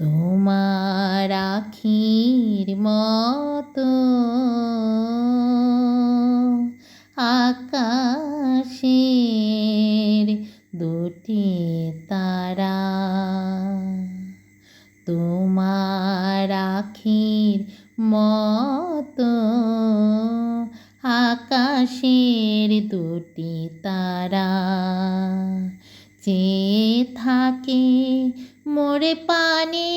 তোমার আখির মতো আকাশের দুটি তারা। তোমার আখির মতো আকাশের দুটি তারা। চেয়ে থাকে মোরে পানে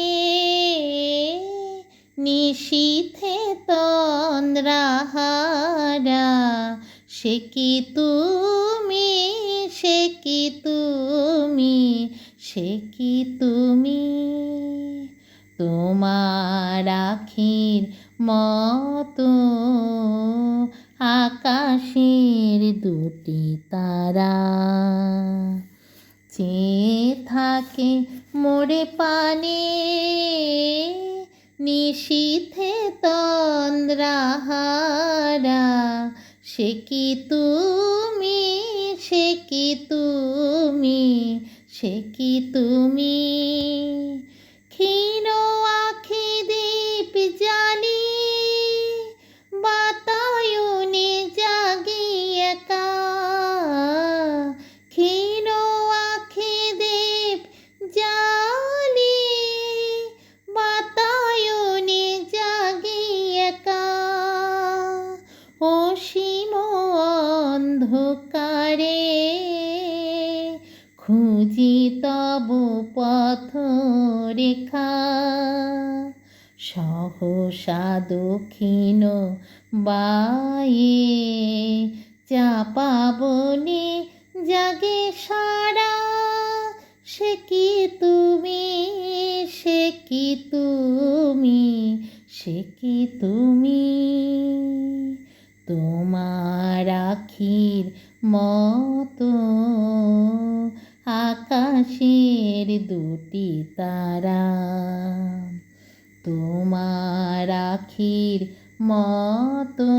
নিশীথে তন্দ্রাহারা। সে কি তুমি, সে কি তুমি, সে কি তুমি? তোমার আখির মতো আকাশের দুটি তারা। চেয়ে থাকে মোরে পানে নিশীথে তন্দ্রাহারা। সে কি তুমি, সে কি তুমি, সে কি তুমি? ক্ষীণ অন্ধকারে খুঁজি তব পথ রেখা। সহসা দক্ষিণ বায়ে চাপা বনে জাগে সারা। সে কি তুমি? সে কি তুমি? সে কি তুমি? তোমার আখির মতো আকাশের দুটি তারা। তোমার আখির মতো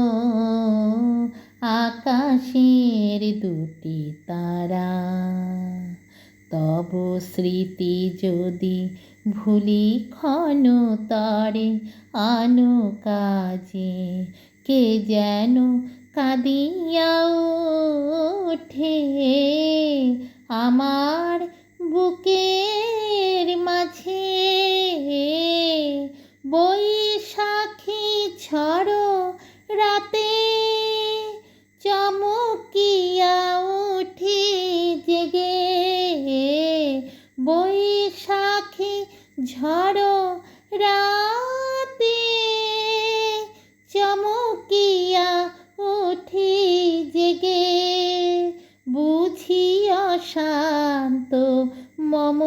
আকাশের দুটি তারা। তব স্মৃতি যদি ভুলি ক্ষণ তরে আনো কাজে, কে যেন কাঁদিয়া ওঠে আমার বুকের মাঝে। বৈশাখী ঝড় রাতে অশান্ত মম।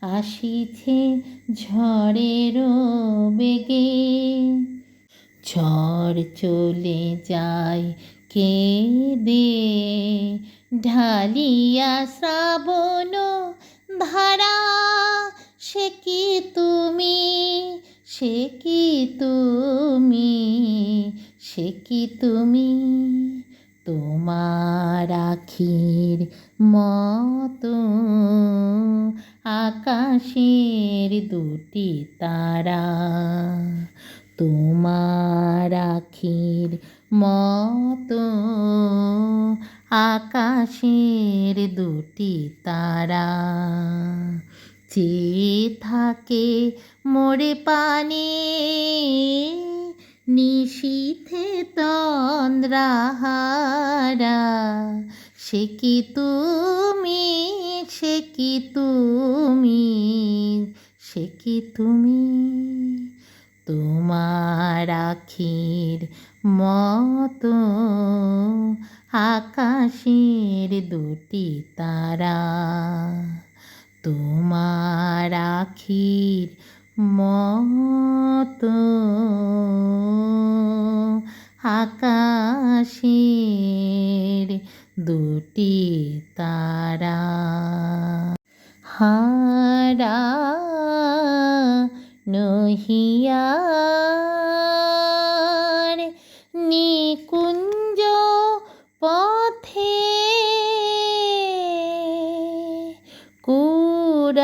আসিছে ঝড়ের বেগে। ঝড় চলে যায় কে দে ঢালিয়া শ্রাবণ ধারা, সে কি তুমি? সে কি তুমি? সে কি তুমি? তারা তোমার আখির মতো। আকাশের দুটি তারা চেয়ে থাকে মোরে পানে, নিশীথে তন্দ্রাহারা। সে কি তুমি, সে কি তুমি? সে কি তুমি? তোমার আখির মতো আকাশের দুটি তারা। তোমার আখির মতো আকাশের দুটি তারা। হারা নহিয়ার নিকুঞ্জ পথে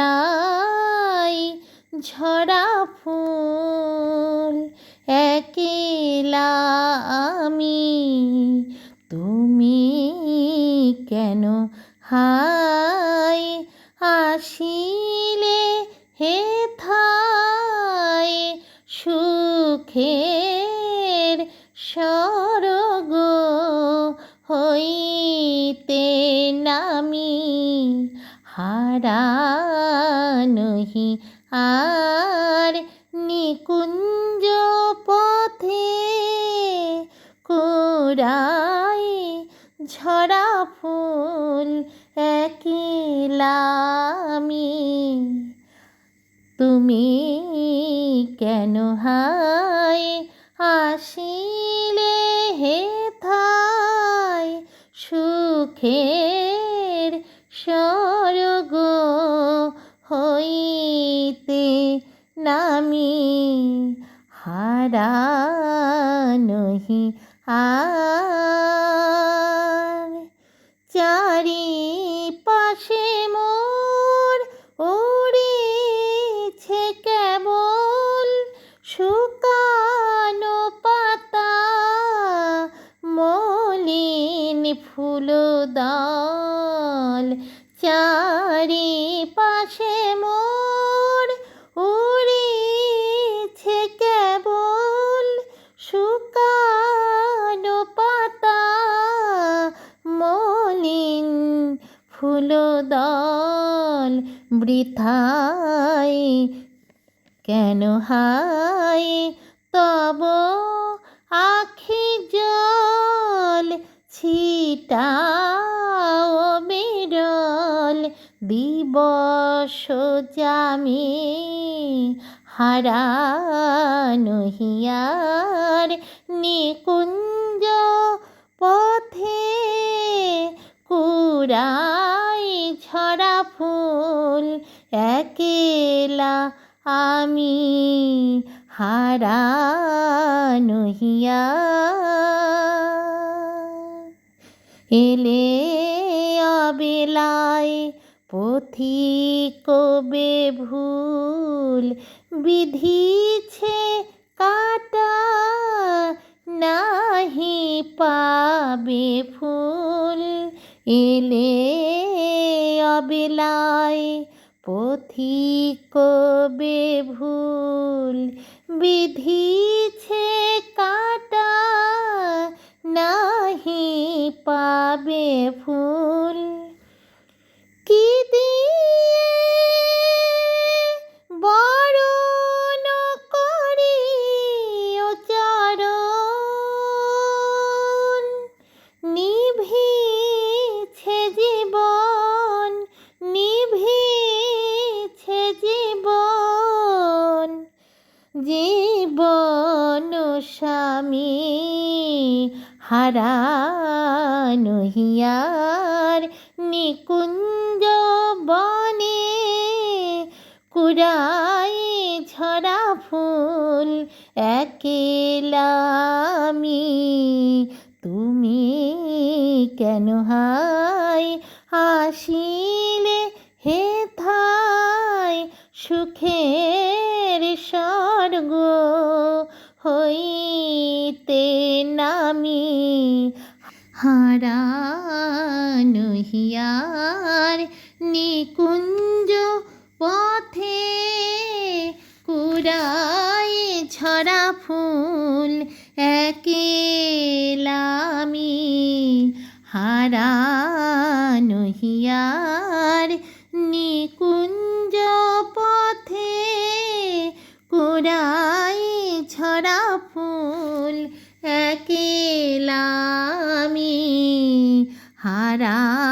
কুড়াই ঝরা ফুল একেলা আমি হইতে নামি হারানহি আর নিকুঞ্জ পথে কুড়াই ঝরা ফুল একিলামি। তুমি কেন হাই আসিলে সুখের স্বর্গ হইতে নামি হারা নহি আর ফুল দল চারি পাশে মোর উড়েছে কেবল শুকানো পাতা, মলিন ফুল দল বৃথায় কেন হাই তব আখি জল ছিটাও বিরল দিবস জামি হারানহিয়ার নিকুঞ্জ পথে কুড়াই ঝরা ফুল একেলা আমি হারানহিয়া এলে অবেলায় পথিক বে ভুল? বিধিছে কাটা নাহি পাবে ফুল। এলে অবেলায় পথিক বে ভুল? বিধিছে কাটা নাহি পাবে ফুল। কি দিয়ে বরণ করি ও চরণ? নিভিছে জীবন নিভিছে জীবন। জীবন স্বামী হারানহিয়ার নিকুঞ্জ বনে কুড়াই ঝরা ফুল একেলামি। তুমি কেন হাই আসিলে হে থাই সুখের স্বর্গ হইতে নামি হারানহিয়ার নিকুঞ্জ পথে কুড়াই ঝরা ফুল একেলামি হারানহিয়ার নিকুঞ্জ হারানহি